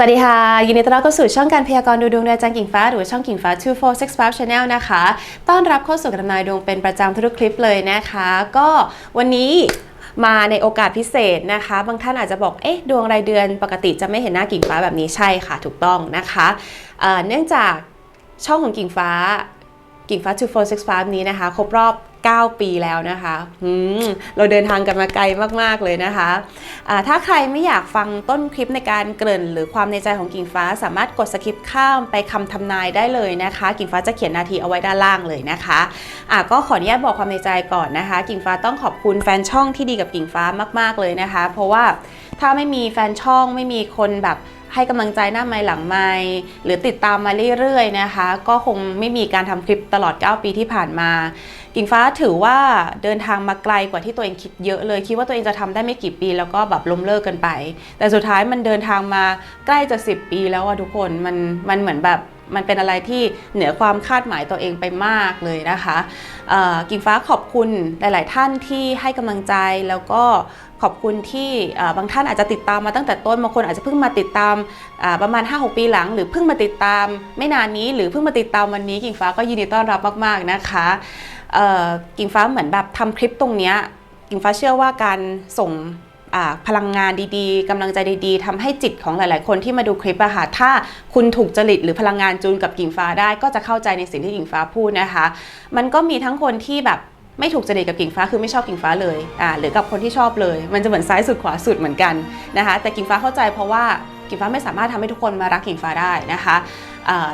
สวัสดีค่ะ ยินดีต้อนรับเข้าสู่ช่องการพยากรณ์ดูดวงโดยอาจารย์กิ่งฟ้า หรือช่องกิ่งฟ้า 2465 Channel นะคะ ต้อนรับเข้าสู่การทำนายดวงเป็นประจำทุกคลิปเลยนะคะ ก็วันนี้มาในโอกาสพิเศษนะคะ บางท่านอาจจะบอก เอ๊ะ ดวงรายเดือนปกติจะไม่เห็นหน้ากิ่งฟ้าแบบนี้ใช่ค่ะ ถูกต้องนะคะเเนื่องจากช่องของกิ่งฟ้ากิ่งฟ้า 2465 นี้นะคะ ครบรอบ 9 ปีแล้วนะคะเราเดินทางกันมาไกลมาก ๆ เลยนะคะอ่าถ้าใครไม่อยากฟังต้นคลิปในการเกริ่น หรือความในใจของกิ่งฟ้าสามารถกดสคิปข้ามไปคำทำนายได้เลยนะคะ กิ่งฟ้าจะเขียนนาทีเอาไว้ด้านล่างเลยนะคะอะก็ขออนุญาตบอกความในใจก่อนนะคะ กิ่งฟ้าต้องขอบคุณแฟนช่องที่ดีกับกิ่งฟ้ามาก ๆ เลยนะคะ เพราะว่าถ้าไม่มีแฟนช่องไม่มีคนแบบให้กำลังใจหน้าไม้หลังไม้หรือติดตามมาเรื่อยๆนะคะ ก็คงไม่มีการทำคลิปตลอด 9 ปีที่ผ่านมา กิงฟ้าถือว่าเดินทางมาไกลกว่าที่ตัวเองคิดเยอะเลย คิดว่าตัวเองจะทำได้ไม่กี่ปี แล้วก็แบบล้มเลิกกันไป แต่สุดท้ายมันเดินทางมาใกล้จะ 10 ปีแล้วอะทุกคนมันมันเหมือนแบบมันเป็นอะไรที่เหนือความคาดหมายตัวเองไปมากเลยนะคะกิ่งฟ้าขอบคุณหลาย ๆ ท่านที่ให้กำลังใจแล้วก็ ขอบคุณที่บางท่านอาจจะติดตามมาตั้งแต่ต้นบางคนอาจจะเพิ่งมาติดตามประมาณ 5-6 ปีหลัง หรือเพิ่งมาติดตามไม่นานนี้ หรือเพิ่งมาติดตามวันนี้กิ่งฟ้าก็ยินดีต้อนรับมากๆนะคะกิ่งฟ้าเหมือนแบบทำคลิปตรงเนี้ยกิ่งฟ้าเชื่อว่าการส่งพลังงานดีๆกำลังใจดีๆทำให้จิตของหลาย ๆ คนที่มาดูคลิปอะค่ะถ้าคุณถูกจริตหรือพลังงานจูนกับกิ่งฟ้าได้ ก็จะเข้าใจในสิ่งที่กิ่งฟ้าพูดนะคะ มันก็มีทั้งคนที่แบบ ไม่ถูกจริตกับกิ่งฟ้าคือไม่ชอบกิ่งฟ้าเลยอ่าหรือกับคนที่ชอบเลย มันจะเหมือนซ้ายสุดขวาสุดเหมือนกันนะคะแต่กิ่งฟ้าเข้าใจเพราะว่า กิ่งฟ้าไม่สามารถทำให้ทุกคนมารักกิ่งฟ้าได้นะคะ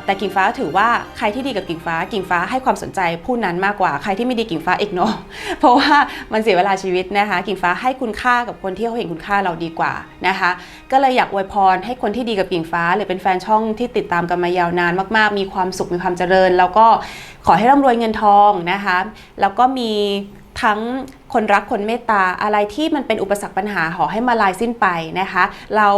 แต่กิ่งฟ้าถือว่าใครที่ดีกับกิ่งฟ้า กิ่งฟ้าให้ความสนใจผู้นั้นมากกว่าใครที่ไม่ดีกิ่งฟ้าอีกเนาะเพราะว่ามันเสียเวลาชีวิตนะคะ กิ่งฟ้าให้คุณค่ากับคนที่เขาเห็นคุณค่าเราดีกว่านะคะ ก็เลยอยากอวยพรให้คนที่ดีกับกิ่งฟ้า หรือเป็นแฟนช่องที่ติดตามกันมายาวนานมาก ๆ มีความสุขมีความเจริญ แล้วก็ขอให้ร่ำรวยเงินทองนะคะ แล้วก็มีทั้ง คนรักคนเมตตาอะไรที่มันเป็นอุปสรรคปัญหาขอให้มาลายสิ้นไปนะคะ เรา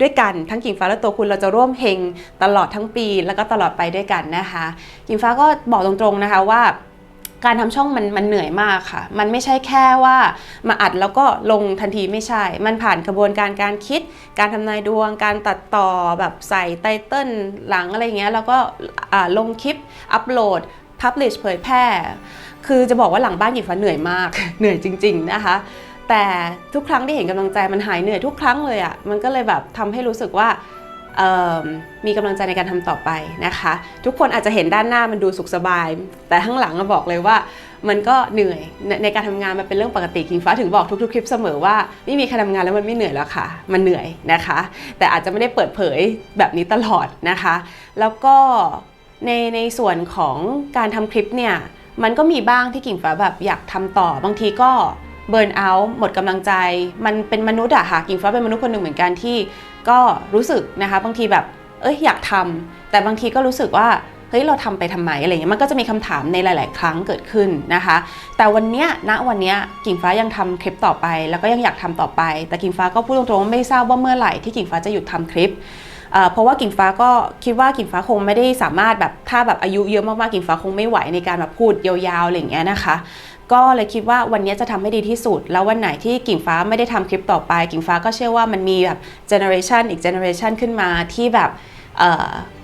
ด้วยกันทั้งกิ่งฟ้าและตัวคุณเราจะร่วมเฮงตลอดทั้งปี แล้วก็ตลอดไปด้วยกันนะคะกิ่งฟ้าก็บอกตรงๆนะคะว่าการทำช่องมันมันเหนื่อยมากค่ะ มันไม่ใช่แค่ว่ามาอัดแล้วก็ลงทันทีไม่ใช่ มันผ่านกระบวนการการคิด การทำนายดวง การตัดต่อแบบใส่ไตเติ้ลหลังอะไรเงี้ย แล้วก็ลงคลิปอัปโหลด พับลิชเผยแพร่ คือจะบอกว่าหลังบ้านหญิงฟ้าเหนื่อยมาก เหนื่อยจริง ๆ นะคะ แต่ทุกครั้งที่เห็นกำลังใจมันหายเหนื่อยทุกครั้งเลยอะ่ะ มันก็เลยแบบทำให้รู้สึกว่ามีกำลังใจในการทำต่อไปนะคะ ทุกคนอาจจะเห็นด้านหน้ามันดูสุขสบาย แต่ข้างหลังก็บอกเลยว่ามันก็เหนื่อยในในการทำงานมันเป็นเรื่องปกติคิงฟ้าถึงบอกทุกๆคลิปเสมอว่าไม่มีใครทำงานแล้วมันไม่เหนื่อยแล้วค่ะ มันเหนื่อยนะคะ แต่อาจจะไม่ได้เปิดเผยแบบนี้ตลอดนะคะ แล้วก็ ในในส่วนของการทำคลิปเนี่ยมันก็มีบ้างที่กิ่งฟ้าแบบอยากทำต่อบางทีก็เบิร์นเอาท์หมดกำลังใจ มันเป็นมนุษย์อะค่ะกิ่งฟ้าเป็นมนุษย์คนหนึ่งเหมือนกันที่ก็รู้สึกนะคะบางทีแบบเอ้ยอยากทำแต่บางทีก็รู้สึกว่าเฮ้ยเราทำไปทำไมอะไรเงี้ยมันก็จะมีคำถามในหลาย ๆ ครั้งเกิดขึ้นนะคะ แต่วันเนี้ยณวันเนี้ยกิ่งฟ้ายังทำคลิปต่อไป แล้วก็ยังอยากทำต่อไป แต่กิ่งฟ้าก็พูดตรงๆว่าไม่ทราบว่าเมื่อไหร่ที่กิ่งฟ้าจะหยุดทำคลิป เพราะว่ากิ่งฟ้าก็คิดว่ากิ่งฟ้าคงไม่ได้สามารถแบบถ้าแบบอายุเยอะมากๆกิ่งฟ้าคงไม่ไหวในการแบบพูดยาวๆอะไรอย่างเงี้ยนะคะ ก็เลยคิดว่าวันนี้จะทำให้ดีที่สุด แล้ววันไหนที่กิ่งฟ้าไม่ได้ทำคลิปต่อไป กิ่งฟ้าก็เชื่อว่ามันมีแบบเจเนอเรชันอีกเจเนอเรชันขึ้นมาที่แบบ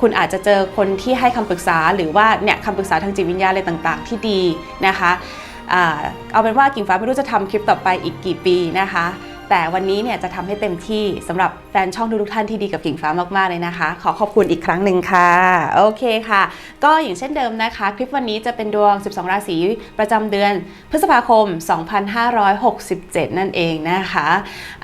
คุณอาจจะเจอคนที่ให้คำปรึกษาหรือว่าเนี่ยคำปรึกษาทางจิตวิญญาณอะไรต่างๆ ที่ดีนะคะอ่าเอาเป็นว่ากิ่งฟ้าไม่รู้จะทำคลิปต่อไปอีกกี่ปีนะคะ แต่วันนี้เนี่ยจะทำให้เต็มที่สำหรับ ฟนช่องทุกท่านที่ดีกับกิ่งฟ้ามากๆเลยนะคะ ขอขอบคุณอีกครั้งหนึ่งค่ะ โอเคค่ะ ก็อย่างเช่นเดิมนะคะ คลิปวันนี้จะเป็นดวง 12 ราศีประจำเดือนพฤษภาคม 2567 นั่นเองนะคะ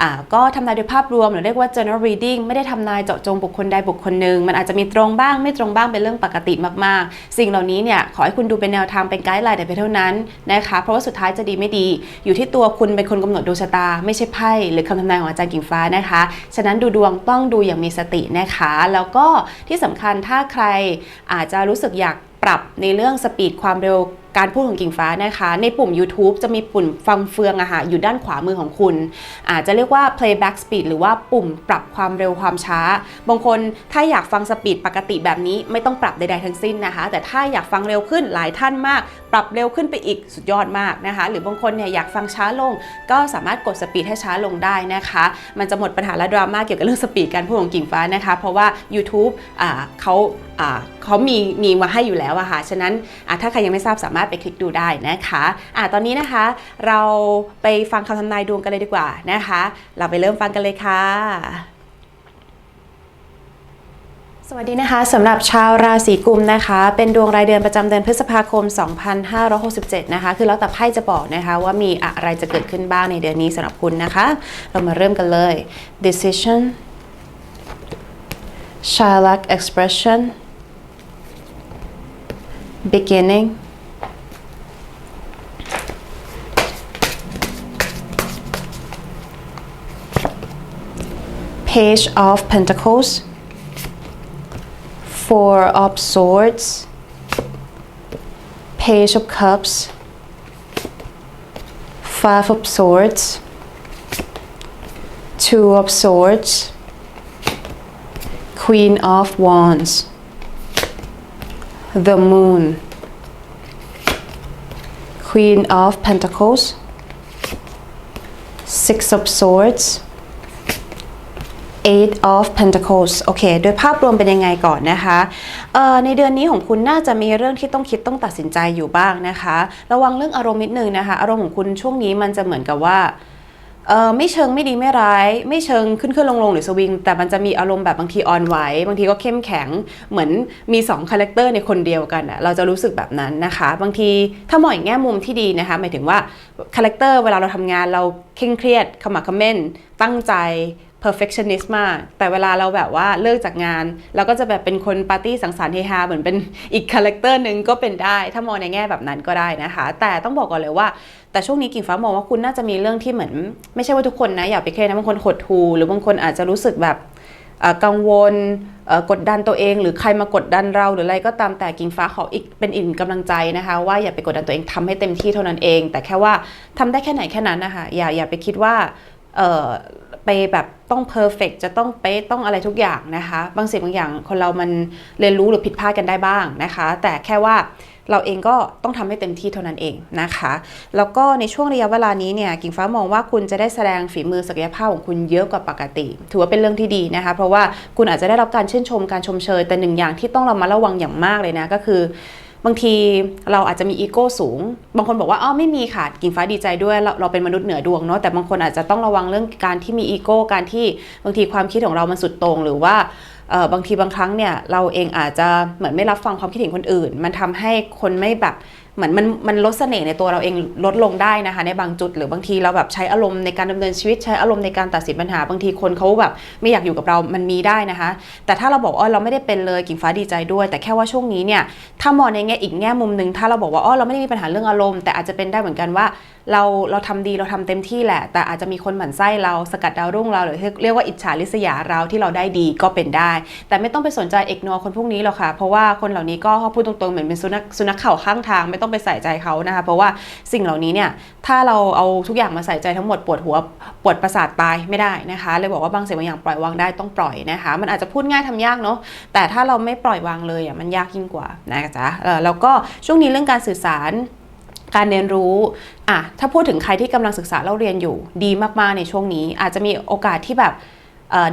อ่าก็ทำนายโดยภาพรวมหรือเรียกว่า general reading ไม่ได้ทำนายเจาะจงบุคคลใดบุคคลหนึ่งมันอาจจะมีตรงบ้างไม่ตรงบ้างเป็นเรื่องปกติมากๆ สิ่งเหล่านี้เนี่ยขอให้คุณดูเป็นแนวทางเป็นไกด์ไลน์แต่เพียงเท่านั้นนะคะเพราะว่าสุดท้ายจะดีไม่ดี อยู่ที่ตัวคุณเป็นคนกำหนดดวงชะตา ไม่ใช่ไพ่หรือคำทำนายของอาจารย์กิ่งฟ้านะคะ ฉะนั้นดูดวงต้องดูอย่างมีสตินะคะ แล้วก็ที่สำคัญถ้าใครอาจจะรู้สึกอยากปรับในเรื่องสปีดความเร็ว การพูดของกิ่งฟ้านะคะ ในปุ่ม YouTube จะมีปุ่มฟังเฟืองอะค่ะอยู่ด้านขวามือของคุณ อาจจะเรียกว่า playback speed หรือว่าปุ่มปรับความเร็วความช้า บางคนถ้าอยากฟังสปีดปกติแบบนี้ไม่ต้องปรับใดๆทั้งสิ้นนะคะ แต่ถ้าอยากฟังเร็วขึ้นหลายท่านมาก ปรับเร็วขึ้นไปอีกสุดยอดมากนะคะ หรือบางคนเนี่ยอยากฟังช้าลง ก็สามารถกดสปีดให้ช้าลงได้นะคะ มันจะหมดปัญหาและดราม่าเกี่ยวกับเรื่องสปีดการพูดของกิ่งฟ้านะคะ เพราะว่า YouTube อ่าเขาเขามีมีมาให้อยู่แล้วอะค่ะ ฉะนั้นถ้าใครยังไม่ทราบสามารถไปคลิกดูได้นะคะอ่าตอนนี้นะคะ เราไปฟังคำทำนายดวงกันเลยดีกว่านะคะ เราไปเริ่มฟังกันเลยค่ะสวัสดีนะคะสำหรับชาวราศีกุมนะคะ เป็นดวงรายเดือนประจำเดือนพฤษภาคม 2567 นะคะ คือแล้วแต่ไพ่จะบอกนะคะว่ามีอะไรจะเกิดขึ้นบ้างในเดือนนี้สำหรับคุณนะคะ เรามาเริ่มกันเลย decision childlike expression beginning. Page of pentacles. Four of Swords, Page of Cups, Five of Swords, Two of Swords, Queen of Wands, the Moon, Queen of Pentacles, Six of Swords, Eight of Pentacles โอเค โดยภาพรวมเป็นยังไงก่อนนะคะในเดือนนี้ของคุณน่าจะมีเรื่องที่ต้องคิดต้องตัดสินใจอยู่บ้างนะคะ ระวังเรื่องอารมณ์นิดนึงนะคะ อารมณ์ของคุณช่วงนี้มันจะเหมือนกับว่า เออไม่เชิงไม่ดีไม่ร้าย ไม่เชิงขึ้นขึ้นลงลงหรือสวิง แต่มันจะมีอารมณ์แบบบางทีอ่อนไหวบางทีก็เข้มแข็งเหมือนมี2คาแรคเตอร์ในคนเดียวกันอะเราจะรู้สึกแบบนั้นนะคะ บางทีถ้ามองอย่างแง่มุมที่ดีนะคะหมายถึงว่าคาแรคเตอร์เวลาเราทำงานเราเคร่งเครียดขมักขม้นตั้งใจ perfectionist มาก แต่เวลาเราแบบว่าเลิกจากงาน เราก็จะแบบเป็นคนปาร์ตี้สังสรรค์เฮฮาเหมือนเป็นอีกคาแรคเตอร์หนึ่งก็เป็นได้ ถ้ามองในแง่แบบนั้นก็ได้นะคะ แต่ต้องบอกก่อนเลยว่า แต่ช่วงนี้กิ่งฟ้ามองว่าคุณน่าจะมีเรื่องที่เหมือน ไม่ใช่ว่าทุกคนนะอย่าไปเครียดนะบางคนหดหูหรือบางคนอาจจะรู้สึกแบบกังวลกดดันตัวเอง หรือใครมากดดันเราหรืออะไรก็ตามแต่กิ่งฟ้าขออีกเป็นอีกกำลังใจนะคะ ว่าอย่าไปกดดันตัวเองทำให้เต็มที่เท่านั้นเอง แต่แค่ว่าทำได้แค่ไหนแค่นั้นนะคะอย่าอย่าไปคิดว่าไปแบบต้องเพอร์เฟกจะต้องเป๊ะต้องอะไรทุกอย่างนะคะ บางสิ่งบางอย่างคนเรามันเรียนรู้หรือผิดพลาดกันได้บ้างนะคะ แต่แค่ว่า เราเองก็ต้องทำให้เต็มที่เท่านั้นเองนะคะ แล้วก็ในช่วงระยะเวลานี้เนี่ยกิ่งฟ้ามองว่าคุณจะได้แสดงฝีมือศักยภาพของคุณเยอะกว่าปกติ ถือว่าเป็นเรื่องที่ดีนะคะ เพราะว่าคุณอาจจะได้รับการชื่นชมการชมเชย แต่หนึ่งอย่างที่ต้องเรามาระวังอย่างมากเลยนะก็คือบางทีเราอาจจะมีอีโก้สูง บางคนบอกว่าอ้อไม่มีค่ะกิ่งฟ้าดีใจด้วยเราเราเป็นมนุษย์เหนือดวงเนาะ แต่บางคนอาจจะต้องระวังเรื่องการที่มีอีโก้ การที่บางทีความคิดของเรามันสุดต่งหรือว่า บางทีบางครั้งเนี่ยเราเองอาจจะเหมือนไม่รับฟังความคิดเห็นคนอื่น มันทำให้คนไม่แบบ เหมือนมันมันลดเสน่ห์ในตัวเราเองลดลงได้นะคะ ในบางจุดหรือบางทีเราแบบใช้อารมณ์ในการดำเนินชีวิตใช้อารมณ์ในการตัดสินปัญหาบางทีคนเขาแบบไม่อยากอยู่กับเรามันมีได้นะคะ แต่ถ้าเราบอกว่าเราไม่ได้เป็นเลยกิ่งฟ้าดีใจด้วย แต่แค่ว่าช่วงนี้เนี่ยถ้ามองในแง่อีกแง่มุมหนึ่งถ้าเราบอกว่าอ๋อเราไม่ได้มีปัญหาเรื่องอารมณ์แต่อาจจะเป็นได้เหมือนกันว่าเราเราทำดีเราทำเต็มที่แหละ แต่อาจจะมีคนหมั่นไส้เราสกัดดาวรุ่งเราหรือเรียกว่าอิจฉาริษยาเราที่เราได้ดีก็เป็นได้ แต่ไม่ต้องไปสนใจเอกนอคนพวกนี้หรอกค่ะเพราะว่าคนเหล่านี้ก็พูดตรงๆเหมือนเป็นสุนัขสุนัขเข่าข้างทางไม่ต้องไปใส่ใจเขานะคะเพราะว่าสิ่งเหล่านี้เนี่ยถ้าเราเอาทุกอย่างมาใส่ใจทั้งหมดปวดหัวปวดประสาทตายไม่ได้นะคะ เลยบอกว่าบางสิ่งบางอย่างปล่อยวางได้ต้องปล่อยนะคะ มันอาจจะพูดง่ายทำยากเนาะแต่ถ้าเราไม่ปล่อยวางเลยอะมันยากยิ่งกว่านะจ๊ะแล้วก็ช่วงนี้เรื่องการสื่อสารการเรียนรู้อะถ้าพูดถึงใครที่กำลังศึกษาเล่าเรียนอยู่ดีมากๆในช่วงนี้ อาจจะมีโอกาสที่แบบ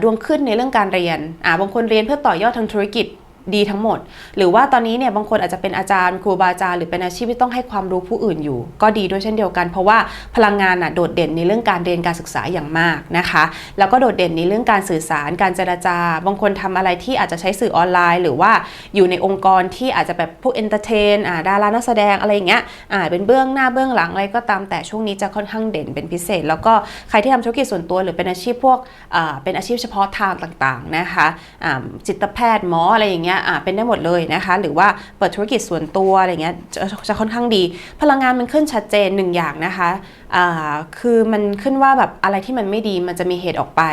ดวงขึ้นในเรื่องการเรียนอะบางคนเรียนเพื่อต่อยอดทางธุรกิจ ดีทั้งหมด หรือว่าตอนนี้เนี่ยบางคนอาจจะเป็นอาจารย์ครูบาอาจารย์หรือเป็นอาชีพที่ต้องให้ความรู้ผู้อื่นอยู่ ก็ดีด้วยเช่นเดียวกัน เพราะว่าพลังงานน่ะโดดเด่นในเรื่องการเรียนการศึกษาอย่างมากนะคะ แล้วก็โดดเด่นในเรื่องการสื่อสารการเจรจา บางคนทำอะไรที่อาจจะใช้สื่อออนไลน์ หรือว่าอยู่ในองค์กรที่อาจจะแบบพวกเอนเตอร์เทนดารานักแสดงอะไรอย่างเงี้ยอ่าเป็นเบื้องหน้าเบื้องหลังอะไรก็ตามแต่ช่วงนี้จะค่อนข้างเด่นเป็นพิเศษ แล้วก็ใครที่ทำธุรกิจส่วนตัวหรือเป็นอาชีพพวกอ่าเป็นอาชีพเฉพาะทางต่างๆนะคะอ่าจิตแพทย์หมออะไรอย่างเงี้ยอ่าเป็นได้หมดเลยนะคะ หรือว่าเปิดธุรกิจส่วนตัวอะไรเงี้ยจะจะค่อนข้างดี พลังงานมันขึ้นชัดเจนหนึ่งอย่างนะคะ คือมันขึ้นว่าแบบอะไรที่มันไม่ดีมันจะมีเหตุออกไป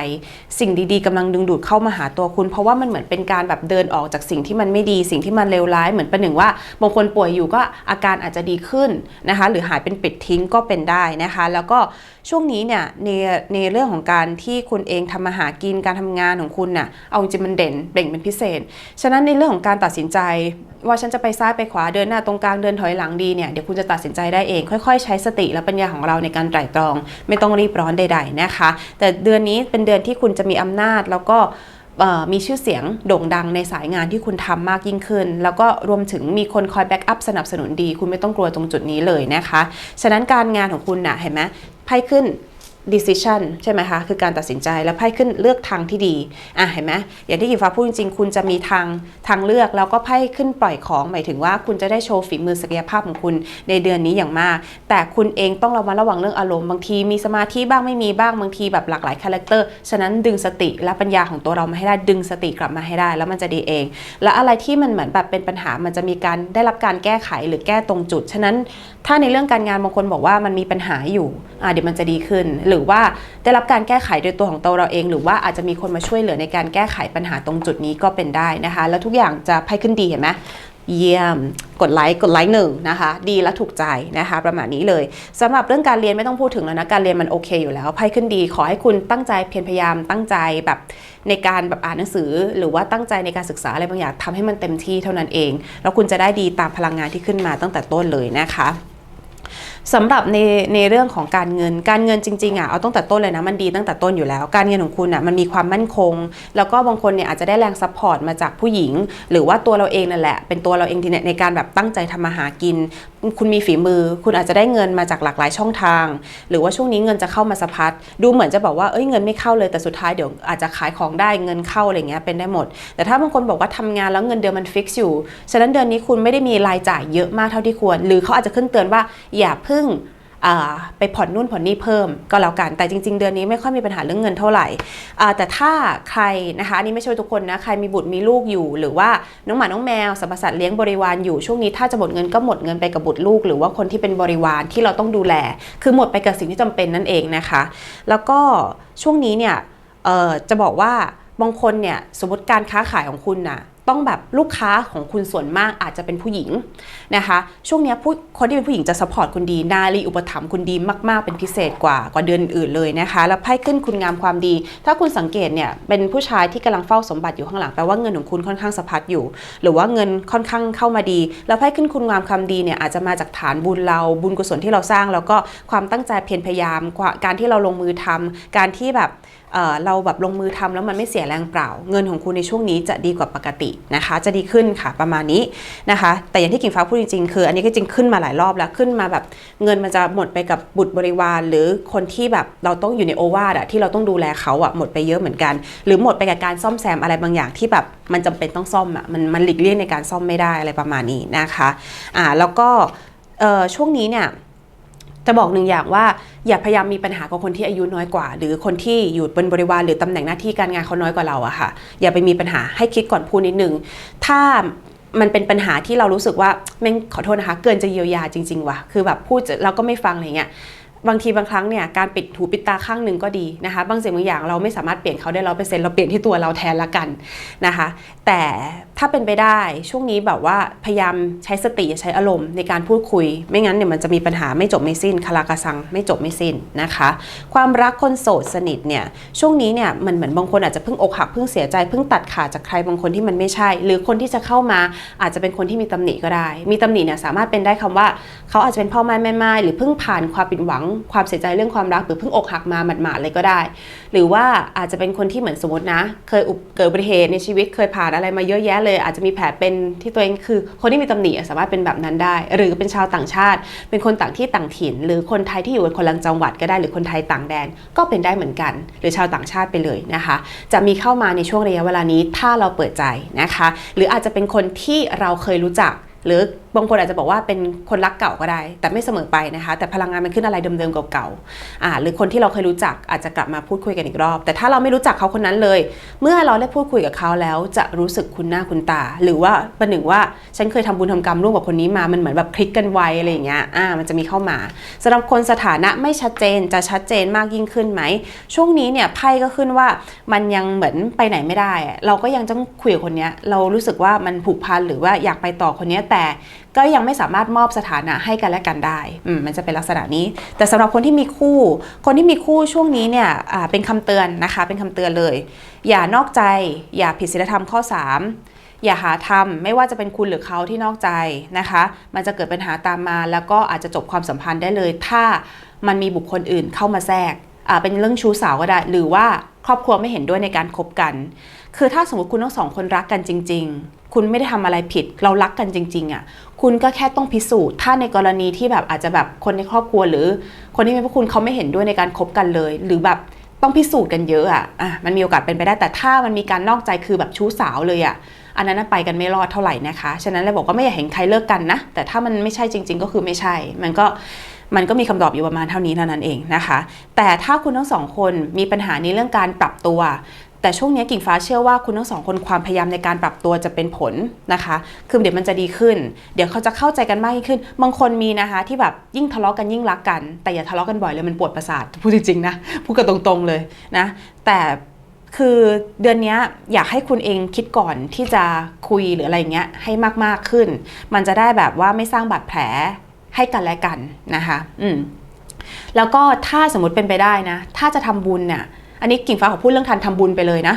สิ่งดีๆกำลังดึงดูดเข้ามาหาตัวคุณ เพราะว่ามันเหมือนเป็นการแบบเดินออกจากสิ่งที่มันไม่ดี สิ่งที่มันเลวร้ายเหมือนประหนึ่งว่าบางคนป่วยอยู่ก็อาการอาจจะดีขึ้นนะคะ หรือหายเป็นปิดทิ้งก็เป็นได้นะคะ แล้วก็ช่วงนี้เนี่ยในในเรื่องของการที่คุณเองทำมาหากินการทำงานของคุณน่ะเอาจริงมันเด่นเด่งเป็นพิเศษ ฉะนั้นในเรื่องของการตัดสินใจ ว่าฉันจะไปซ้ายไปขวาเดินหน้าตรงกลางเดินถอยหลังดีเนี่ยเดี๋ยวคุณจะตัดสินใจได้เอง ค่อย ๆ ใช้สติและปัญญาของเราในการไตร่ตรอง ไม่ต้องรีบร้อนใด ๆนะคะ แต่เดือนนี้เป็นเดือนที่คุณจะมีอำนาจแล้วก็มีชื่อเสียงโด่งดังในสายงานที่คุณทำมากยิ่งขึ้น แล้วก็รวมถึงมีคนคอยแบ็กอัพสนับสนุนดี คุณไม่ต้องกลัวตรงจุดนี้เลยนะคะ ฉะนั้นการงานของคุณน่ะเห็นไหมไพ่ขึ้น decision ใช่ไหมคะ คือการตัดสินใจแล้วไพ่ขึ้นเลือกทางที่ดี อะเห็นไหมอย่างที่กีฟ้าพูดจริงๆ คุณจะมีทางทางเลือก แล้วก็ไพ่ขึ้นปล่อยของ หมายถึงว่าคุณจะได้โชว์ฝีมือศักยภาพของคุณในเดือนนี้อย่างมาก แต่คุณเองต้องระมัดระวังเรื่องอารมณ์บางทีมีสมาธิบ้างไม่มีบ้างบางทีแบบหลากหลายคาแรคเตอร์ฉะนั้นดึงสติและปัญญาของตัวเรามาให้ได้ดึงสติกลับมาให้ได้ แล้วมันจะดีเอง และอะไรที่มันเหมือนแบบเป็นปัญหามันจะมีการได้รับการแก้ไขหรือแก้ตรงจุด ฉะนั้นถ้าในเรื่องการงานบางคนบอกว่ามันมีปัญหาอยู่อะเดี๋ยวมันจะดีขึ้นหรือว่าได้รับการแก้ไขโดยตัวของตัวเราเอง หรือว่าอาจจะมีคนมาช่วยเหลือในการแก้ไขปัญหาตรงจุดนี้ก็เป็นได้นะคะ แล้วทุกอย่างจะไพ่ขึ้นดีเห็นไหมเยี่ยม กดไลค์ กดไลค์หนึ่งนะคะ ดีและถูกใจนะคะ ประมาณนี้เลยสำหรับเรื่องการเรียนไม่ต้องพูดถึงแล้วนะ การเรียนมันโอเคอยู่แล้วไพ่ขึ้นดี ขอให้คุณตั้งใจเพียรพยายามตั้งใจแบบในการแบบอ่านหนังสือ หรือว่าตั้งใจในการศึกษาอะไรบางอย่างทำให้มันเต็มที่เท่านั้นเอง แล้วคุณจะได้ดีตามพลังงานที่ขึ้นมาตั้งแต่ต้นเลยนะคะ สำหรับในในเรื่องของการเงิน การเงินจริงๆอะเอาตั้งแต่ต้นเลยนะมันดีตั้งแต่ต้นอยู่แล้ว การเงินของคุณอะมันมีความมั่นคง แล้วก็บางคนเนี่ยอาจจะได้แรงซัพพอร์ตมาจากผู้หญิง หรือว่าตัวเราเองนั่นแหละ เป็นตัวเราเองที่เนี่ยในการแบบตั้งใจทำมาหากิน คุณมีฝีมือ คุณอาจจะได้เงินมาจากหลากหลายช่องทาง หรือว่าช่วงนี้เงินจะเข้ามาสะพัดดูเหมือนจะบอกว่าเอ้ยเงินไม่เข้าเลยแต่สุดท้ายเดี๋ยวอาจจะขายของได้เงินเข้าอะไรเงี้ยเป็นได้หมด แต่ถ้าบางคนบอกว่าทำงานแล้วเงินเดือนมันฟิกซ์อยู่ฉะนั้นเดือนนี้คุณไม่ได้มีรายจ่ายเยอะมากเท่าที่ควร หรือเขาอาจจะขึ้นเตือนว่าอย่าเพึ่งอ่าไปผ่อนนู่นผ่อนนี่เพิ่มก็แล้วกัน แต่จริง ๆ เดือนนี้ไม่ค่อยมีปัญหาเรื่องเงินเท่าไหร่ แต่ถ้าใครนะคะอันนี้ไม่ใช่ทุกคนนะใครมีบุตรมีลูกอยู่ หรือว่าน้องหมาน้องแมวสรรพสัตว์เลี้ยงบริวารอยู่ช่วงนี้ถ้าจะหมดเงินก็หมดเงินไปกับบุตรลูก หรือว่าคนที่เป็นบริวารที่เราต้องดูแล คือหมดไปกับสิ่งที่จำเป็นนั่นเองนะคะ แล้วก็ช่วงนี้เนี่ยจะบอกว่าบางคนเนี่ยสมมติการค้าขายของคุณน่ะ ต้องแบบลูกค้าของคุณส่วนมากอาจจะเป็นผู้หญิงนะคะ ช่วงนี้ผู้คนที่เป็นผู้หญิงจะสปอร์ตคุณดี นารีอุปถัมภ์คุณดีมากๆ เป็นพิเศษกว่ากว่าเดือนอื่นเลยนะคะ แล้วไพ่ขึ้นคุณงามความดี ถ้าคุณสังเกตเนี่ยเป็นผู้ชายที่กำลังเฝ้าสมบัติอยู่ข้างหลังแปลว่าเงินของคุณค่อนข้างสะพัดอยู่ หรือว่าเงินค่อนข้างเข้ามาดี แล้วไพ่ขึ้นคุณงามความดีเนี่ยอาจจะมาจากฐานบุญเราบุญกุศลที่เราสร้าง แล้วก็ความตั้งใจเพียรพยายามการที่เราลงมือทำการที่แบบเราแบบลงมือทำแล้วมันไม่เสียแรงเปล่า เงินของคุณในช่วงนี้จะดีกว่าปกตินะคะ จะดีขึ้นค่ะประมาณนี้นะคะ แต่อย่างที่กิ่งฟ้าพูดจริงๆคือ อันนี้ก็จริงขึ้นมาหลายรอบแล้วขึ้นมาแบบ เงินมันจะหมดไปกับบุตรบริวาร หรือคนที่แบบเราต้องอยู่ในโอวาทอะที่เราต้องดูแลเขาอะหมดไปเยอะเหมือนกัน หรือหมดไปกับการซ่อมแซมอะไรบางอย่างที่แบบมันจำเป็นต้องซ่อมอะมันมันหลีกเลี่ยงในการซ่อมไม่ได้อะไรประมาณนี้นะคะอ่าแล้วก็ช่วงนี้เนี่ย จะบอกหนึ่งอย่างว่าอย่าพยายามมีปัญหากับคนที่อายุน้อยกว่า หรือคนที่อยู่บนบริวารหรือตำแหน่งหน้าที่การงานเขาน้อยกว่าเราอะค่ะ อย่าไปมีปัญหาให้คิดก่อนพูดนิดนึงถ้ามันเป็นปัญหาที่เรารู้สึกว่าแม่งขอโทษนะคะ เกินจะเยียวยาจริง ๆ ว่ะคือแบบพูดเราก็ไม่ฟังอะไรเงี้ยบางทีบางครั้งเนี่ยการปิดหูปิดตาข้างหนึ่งก็ดีนะคะ บางสิ่งบางอย่างเราไม่สามารถเปลี่ยนเขาได้ร้อยเปอร์เซ็นต์เราเปลี่ยนที่ตัวเราแทนละกันนะคะ แต่ ถ้าเป็นไปได้ช่วงนี้แบบว่าพยายามใช้สติอย่าใช้อารมณ์ในการพูดคุย ไม่งั้นเนี่ยมันจะมีปัญหาไม่จบไม่สิ้นคาราคาซังไม่จบไม่สิ้นนะคะ ความรักคนโสดสนิทเนี่ยช่วงนี้เนี่ยมันเหมือนบางคนอาจจะเพิ่งอกหักเพิ่งเสียใจเพิ่งตัดขาดจากใครบางคนที่มันไม่ใช่ หรือคนที่จะเข้ามาอาจจะเป็นคนที่มีตำหนิก็ได้ มีตำหนิเนี่ยสามารถเป็นได้คำว่าเขาอาจจะเป็นพ่อแม่แม่ไม้หรือเพิ่งผ่านความผิดหวัง ความเสียใจเรื่องความรักหรือเพิ่งอกหักมาหมาดๆเลยก็ได้ หรือว่าอาจจะเป็นคนที่เหมือนสมมตินะ เคยอุบเกิดอุบัติเหตุในชีวิตเคยผ่านอะไรมาเยอะแยะเลยอาจจะมีแผลเป็นที่ตัวเองคือ คนที่มีตำหนิสามารถเป็นแบบนั้นได้ หรือเป็นชาวต่างชาติ เป็นคนต่างที่ต่างถิ่น หรือคนไทยที่อยู่ในคนละจังหวัดก็ได้หรือคนไทยต่างแดนก็เป็นได้เหมือนกัน หรือชาวต่างชาติไปเลยนะคะ จะมีเข้ามาในช่วงระยะเวลานี้ถ้าเราเปิดใจนะคะ หรืออาจจะเป็นคนที่เราเคยรู้จักหรือบางคนอาจจะบอกว่าเป็นคนรักเก่าก็ได้ แต่ไม่เสมอไปนะคะ แต่พลังงานมันขึ้นอะไรเดิมๆเก่าๆอ่าหรือคนที่เราเคยรู้จักอาจจะกลับมาพูดคุยกันอีกรอบ แต่ถ้าเราไม่รู้จักเขาคนนั้นเลย เมื่อเราได้พูดคุยกับเขาแล้ว จะรู้สึกคุ้นหน้าคุ้นตา หรือว่าประหนึ่งว่าฉันเคยทำบุญทำกรรมร่วมกับคนนี้มามันเหมือนแบบคลิกกันไวอะไรอย่างเงี้ยอ่ามันจะมีเข้ามาสำหรับคนสถานะไม่ชัดเจนจะชัดเจนมากยิ่งขึ้นไหมช่วงนี้เนี่ยไพ่ก็ขึ้นว่ามันยังเหมือนไปไหนไม่ได้ เราก็ยังต้องคุยกับคนเนี้ยเรารู้สึกว่ามันผูกพันหรือว่าอยากไปต่อคนเนี้ยแต่ ก็ยังไม่สามารถมอบสถานะให้กันและกันได้อมมันจะเป็นลักษณะนี้ แต่สำหรับคนที่มีคู่ คนที่มีคู่ช่วงนี้เนี่ยเป็นคำเตือนนะคะ เป็นคำเตือนเลย อย่านอกใจ อย่าผิดศีลธรรมข้อ 3 อย่าหาทำไม่ว่าจะเป็นคุณหรือเขาที่นอกใจนะคะ มันจะเกิดปัญหาตามมา แล้วก็อาจจะจบความสัมพันธ์ได้เลย ถ้ามันมีบุคคลอื่นเข้ามาแทรกเป็นเรื่องชู้สาวก็ได้ หรือว่าครอบครัวไม่เห็นด้วยในการคบกัน คือถ้าสมมติคุณทั้งสองคนรักกันจริง ๆ คุณไม่ได้ทำอะไรผิด เรารักกันจริง ๆอะ คุณก็แค่ต้องพิสูจน์ ถ้าในกรณีที่แบบอาจจะแบบคนในครอบครัวหรือ คนที่มีพระคุณเขาไม่เห็นด้วยในการคบกันเลย หรือแบบต้องพิสูจน์กันเยอะอะอะ มันมีโอกาสเป็นไปได้ แต่ถ้ามันมีการนอกใจคือแบบชู้สาวเลยอะ อันนั้นไปกันไม่รอดเท่าไหร่นะคะ ฉะนั้นเลยบอกว่าไม่อยากเห็นใครเลิกกันนะ แต่ถ้ามันไม่ใช่จริง ๆ ก็คือไม่ใช่ มันก็มันก็มีคำตอบอยู่ประมาณเท่านี้เท่านั้นเองนะคะ แต่ถ้าคุณทั้งสองคนมีปัญหาในเรื่องการปรับตัว แต่ช่วงนี้กิ่งฟ้าเชื่อว่าคุณทั้งสองคนความพยายามในการปรับตัวจะเป็นผลนะคะ คือเดี๋ยวมันจะดีขึ้น เดี๋ยวเขาจะเข้าใจกันมากยิ่งขึ้น บางคนมีนะคะ ที่แบบยิ่งทะเลาะกันยิ่งรักกัน แต่อย่าทะเลาะกันบ่อยเลยมันปวดประสาทพูดจริงๆนะพูดกันตรงๆเลยนะ แต่คือเดือนนี้อยากให้คุณเองคิดก่อนที่จะคุยหรืออะไรเงี้ยให้มากๆขึ้น มันจะได้แบบว่าไม่สร้างบาดแผลให้กันและกันนะคะ อืมแล้วก็ถ้าสมมติเป็นไปได้นะ ถ้าจะทำบุญเนี่ย อันนี้กิ่งฟ้าขอพูดเรื่องการทำบุญไปเลยนะ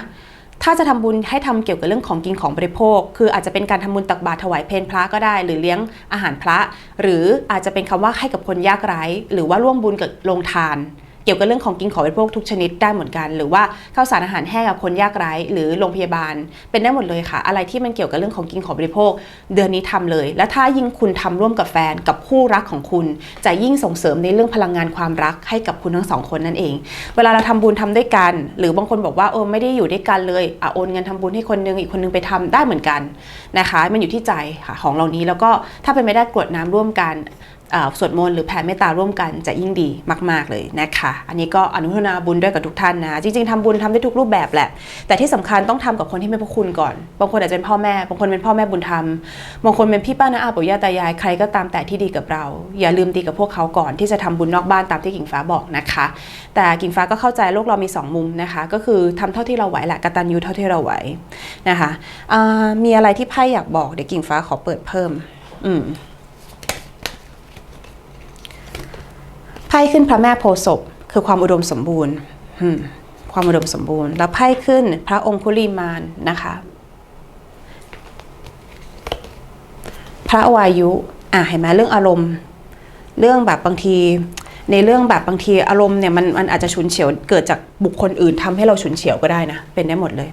ถ้าจะทำบุญให้ทำเกี่ยวกับเรื่องของกินของบริโภค คืออาจจะเป็นการทำบุญตักบาตรถวายเพลพระก็ได้ หรือเลี้ยงอาหารพระ หรืออาจจะเป็นคำว่าให้กับคนยากไร้ หรือว่าร่วมบุญกับโรงทาน เกี่ยวกับเรื่องของกินของบริโภคทุกชนิดได้เหมือนกัน หรือว่าข้าวสารอาหารแห้งกับคนยากไร้ หรือโรงพยาบาล เป็นได้หมดเลยค่ะ อะไรที่มันเกี่ยวกับเรื่องของกินของบริโภค เดือนนี้ทำเลย และถ้ายิ่งคุณทำร่วมกับแฟนกับคู่รักของคุณ จะยิ่งส่งเสริมในเรื่องพลังงานความรักให้กับคุณทั้งสองคนนั่นเอง เวลาเราทำบุญทำด้วยกัน หรือบางคนบอกว่าเออไม่ได้อยู่ด้วยกันเลยอะโอนเงินทำบุญให้คนนึงอีกคนนึงไปทำได้เหมือนกันนะคะ มันอยู่ที่ใจค่ะของเหล่านี้แล้วก็ถ้าเป็นไม่ได้กรวดน้ำร่วมกัน สวดมนต์หรือแผ่เมตตาร่วมกันจะยิ่งดีมากๆเลยนะคะ อันนี้ก็อนุโมทนาบุญด้วยกับทุกท่านนะ จริง ๆทำบุญทำได้ทุกรูปแบบแหละ แต่ที่สำคัญต้องทำกับคนที่มีพระคุณก่อน บางคนอาจจะเป็นพ่อแม่ บางคนเป็นพ่อแม่บุญธรรม บางคนเป็นพี่ป้าน้าอาปู่ย่าตายาย ใครก็ตามแต่ที่ดีกับเรา อย่าลืมดีกับพวกเขาก่อนที่จะทำบุญนอกบ้านตามที่กิ่งฟ้าบอกนะคะ แต่กิ่งฟ้าก็เข้าใจโลกเรามีสองมุมนะคะ ก็คือทำเท่าที่เราไหวแหละกตัญญูเท่าที่เราไหวนะคะมีอะไรที่ไพ่อยากบอกเดี๋ยวกิ่งฟ้าขอเปิดเพิ่ม อืม ไพ่ขึ้นพระแม่โพศพคือความอุดมสมบูรณ์ความอุดมสมบูรณ์ แล้วไพ่ขึ้นพระองคุลีมานนะคะ พระวายุ อะเห็นไหมเรื่องอารมณ์ เรื่องแบบบางที ในเรื่องแบบบางทีอารมณ์เนี่ยมันมันอาจจะฉุนเฉียวเกิดจากบุคคลอื่นทำให้เราฉุนเฉียวก็ได้นะเป็นได้หมดเลย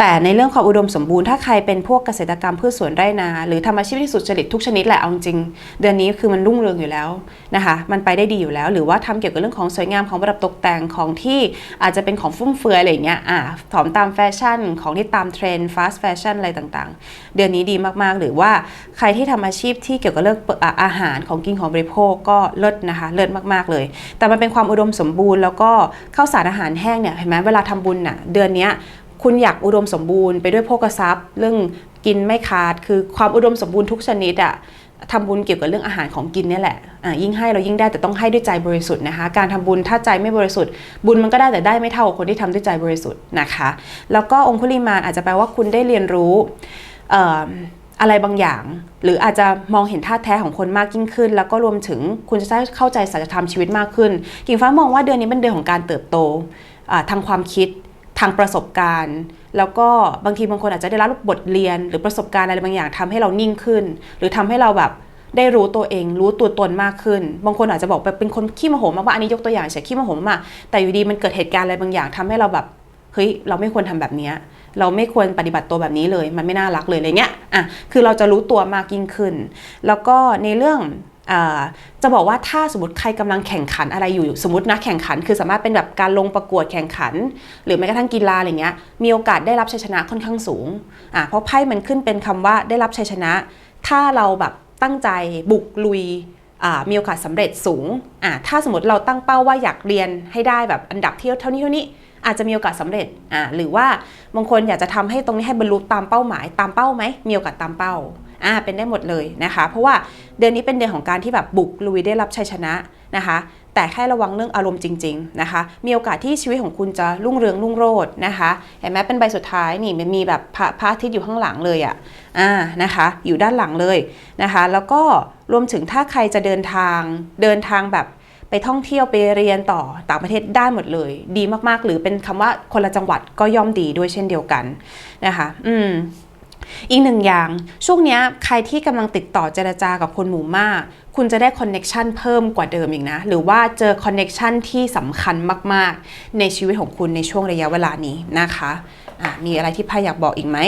แต่ในเรื่องความอุดมสมบูรณ์ถ้าใครเป็นพวกเกษตรกรรมพืชสวนไร่นา หรือทำอาชีพที่สุดจริตทุกชนิดแหละเอาจริง เดือนนี้คือมันรุ่งเรืองอยู่แล้วนะคะมันไปได้ดีอยู่แล้ว หรือว่าทำเกี่ยวกับเรื่องของสวยงามของประดับตกแต่งของที่อาจจะเป็นของฟุ่มเฟือยอะไรอย่างเงี้ยอะถอมตามแฟชั่น ของที่ตามเทรนด์ฟาสต์แฟชั่นอะไรต่างๆ เดือนนี้ดีมากๆ หรือว่าใครที่ทำอาชีพที่เกี่ยวกับเรื่องออาหารของกินของบริโภคก็เลิศนะคะเลิศมากๆเลย แต่มันเป็นความอุดมสมบูรณ์แล้วก็ข้าวสารอาหารแห้งเนี่ยเห็นไหมเวลาทำบุญน่ะเดือนนี้ คุณอยากอุดมสมบูรณ์ไปด้วยโภคทรัพย์ เรื่องกินไม่ขาด คือความอุดมสมบูรณ์ทุกชนิดอะทำบุญเกี่ยวกับเรื่องอาหารของกินนี่แหละะยิ่งให้เรายิ่งได้แต่ต้องให้ด้วยใจบริสุทธิ์นะคะ การทำบุญถ้าใจไม่บริสุทธิ์ บุญมันก็ได้แต่ได้ไม่เท่ากับคนที่ทำด้วยใจบริสุทธิ์นะคะ แล้วก็องคุลิมานอาจจะแปลว่าคุณได้เรียนรู้อะไรบางอย่าง หรืออาจจะมองเห็นท่าแท้ของคนมากยิ่งขึ้น แล้วก็รวมถึงคุณจะได้เข้าใจสัจธรรมชีวิตมากขึ้นกิ่งฟ้ามองว่าเดือนนี้เป็นเดือนของการเติบโตทางความคิด ทางประสบการณ์ แล้วก็บางทีบางคนอาจจะได้รับบทเรียน หรือประสบการณ์อะไรบางอย่างทำให้เรานิ่งขึ้น หรือทำให้เราแบบได้รู้ตัวเอง รู้ตัวตนมากขึ้น บางคนอาจจะบอกแบบเป็นคนขี้โมโหมากว่าอันนี้ยกตัวอย่างเฉยขี้โมโหมากแต่อยู่ดีมันเกิดเหตุการณ์อะไรบางอย่างทำให้เราแบบเฮ้ยเราไม่ควรทำแบบนี้เราไม่ควรปฏิบัติตัวแบบนี้เลย มันไม่น่ารักเลยอะไรเงี้ยอะคือเราจะรู้ตัวมากยิ่งขึ้น แล้วก็ในเรื่อง จะบอกว่าถ้าสมมติใครกำลังแข่งขันอะไรอยู่สมมตินะแข่งขัน คือสามารถเป็นแบบการลงประกวดแข่งขัน หรือแม้กระทั่งกีฬาอะไรเงี้ยมีโอกาสได้รับชัยชนะค่อนข้างสูงอ่าเพราะไพ่มันขึ้นเป็นคำว่าได้รับชัยชนะ ถ้าเราแบบตั้งใจบุกลุยมีโอกาสสำเร็จสูงอ่าถ้าสมมติเราตั้งเป้าว่าอยากเรียนให้ได้แบบอันดับที่เท่านี้เท่านี้อาจจะมีโอกาสสำเร็จอ่าหรือว่าบางคนอยากจะทำให้ตรงนี้ให้บรรลุตามเป้าหมายตามเป้าไหมมีโอกาสตามเป้า อ่าเป็นได้หมดเลยนะคะ เพราะว่าเดือนนี้เป็นเดือนของการที่แบบบุกลุยได้รับชัยชนะนะคะ แต่แค่ระวังเรื่องอารมณ์จริง ๆนะคะ มีโอกาสที่ชีวิตของคุณจะรุ่งเรืองรุ่งโรจน์นะคะเห็นไหมเป็นใบสุดท้ายนี่มันมีแบบพระพระอาทิตย์อยู่ข้างหลังเลยอะ่ะอ่านะคะ อยู่ด้านหลังเลยนะคะ แล้วก็รวมถึงถ้าใครจะเดินทางเดินทางแบบไปท่องเที่ยวไปเรียนต่อต่างประเทศได้หมดเลย ดีมากๆ หรือเป็นคำว่าคนละจังหวัดก็ย่อมดีด้วยเช่นเดียวกันนะคะ อืม อีกหนึ่งอย่าง ช่วงนี้ใครที่กำลังติดต่อเจรจากับคนหมู่มาก คุณจะได้คอนเน็ชันเพิ่มกว่าเดิมอีกนะ หรือว่าเจอคอนเน็ชันที่สำคัญมาก ๆ ในชีวิตของคุณในช่วงระยะเวลานี้นะคะมีอะไรที่พายอยากบอกอีกไหม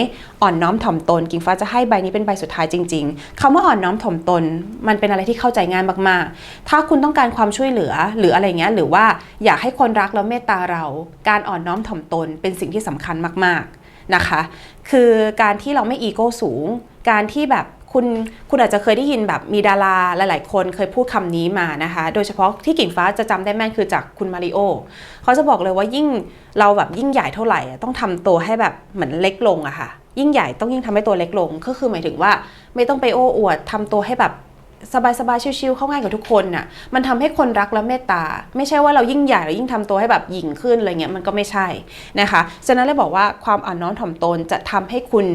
อ่อนน้อมถ่อมตน กิ่งฟ้าจะให้ใบนี้เป็นใบสุดท้ายจริง ๆคำว่าอ่อนน้อมถ่อมตน มันเป็นอะไรที่เข้าใจง่ายมากๆ ถ้าคุณต้องการความช่วยเหลือหรืออะไรเงี้ย หรือว่าอยากให้คนรักแล้วเมตตาเรา การอ่อนน้อมถ่อมตนเป็นสิ่งที่สำคัญมากๆนะคะ คือการที่เราไม่อีโก้สูง การที่แบบคุณคุณอาจจะเคยได้ยินแบบมีดาราหลาย ๆ คนเคยพูดคำนี้มานะคะ โดยเฉพาะที่กิ่งฟ้าจะจำได้แม่นคือจากคุณมาริโอเขาจะบอกเลยว่ายิ่งเราแบบยิ่งใหญ่เท่าไหร่ต้องทำตัวให้แบบเหมือนเล็กลงอะค่ะ ยิ่งใหญ่ต้องยิ่งทำให้ตัวเล็กลง ก็คือหมายถึงว่าไม่ต้องไปโอ้อวดทำตัวให้แบบ สบายๆ ชิวๆเข้าง่ายกับทุกคนน่ะ มันทำให้คนรักและเมตตา ไม่ใช่ว่าเรายิ่งใหญ่เรายิ่งทำตัวให้แบบหยิ่งขึ้นอะไรเงี้ยมันก็ไม่ใช่นะคะ ฉะนั้นเลยบอกว่าความอ่อนน้อมถ่อมตนจะทำให้คุณ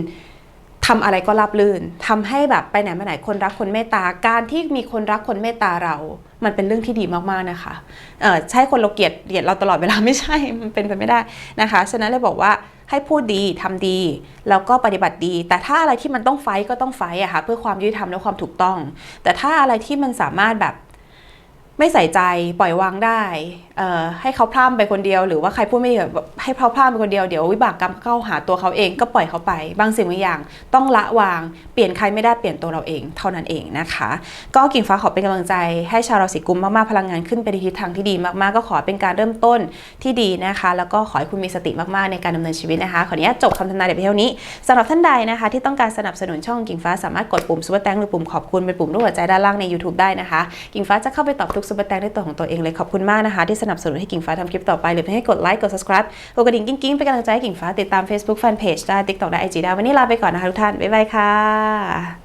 ทำอะไรก็ราบลื่นทำให้แบบไปไหนมาไหนคนรักคนเมตตา การที่มีคนรักคนเมตตาเรา มันเป็นเรื่องที่ดีมากๆนะคะเออใช่คนเราเกลียดเกลียดเราตลอดเวลาไม่ใช่ มันเป็นไปไม่ได้นะคะ ฉะนั้นเลยบอกว่าให้พูดดีทำดี แล้วก็ปฏิบัติดี แต่ถ้าอะไรที่มันต้องไฟก็ต้องไฟอะค่ะเพื่อความยุติธรรมและความถูกต้อง แต่ถ้าอะไรที่มันสามารถแบบ ไม่ใส่ใจปล่อยวางได้ให้เขาพร่ำไปคนเดียว หรือว่าใครพูดไม่ดีให้เขาพร่ำไปคนเดียวเดี๋ยววิบากกรรมเข้าหาตัวเขาเองก็ปล่อยเขาไป บางสิ่งบางอย่างต้องละวางเปลี่ยนใครไม่ได้เปลี่ยนตัวเราเองเท่านั้นเองนะคะ ก็กิ่งฟ้าขอเป็นกำลังใจ ให้ชาวราศีกุมมากๆพลังงานขึ้นไปในทิศทางที่ดีมากๆ ก็ขอเป็นการเริ่มต้นที่ดีนะคะ แล้วก็ขอให้คุณมีสติมากๆในการดำเนินชีวิตนะคะขออนุญาตจบคำทำนายเดี๋ยวเพียงเท่านี้สำหรับท่านใดนะคะ ที่ต้องการสนับสนุนช่องกิ่งฟ้าสามารถกดปุ่มซุปเปอร์แตงหรือปุ่มขอบคุณเป็นปุ่มรูปหัวใจด้านล่างใน YouTube ได้นะคะ กิ่งฟ้าจะเข้าไปตอบทุกซุปเปอร์แตงด้วยตัวของตัวเองเลยขอบคุณมากนะคะ ที่สนับสนุนให้กิ่งฟ้าทำคลิปต่อไปหรือเพื่อให้กดไลค์กด subscribe กดกระดิ่งกิ้งๆเป็นกำลังใจให้กิ่งฟ้าติดตาม Facebook Fanpage ได้ TikTok ได้ IG ได้วันนี้ลาไปก่อนนะคะทุกท่านบ๊ายบายค่ะ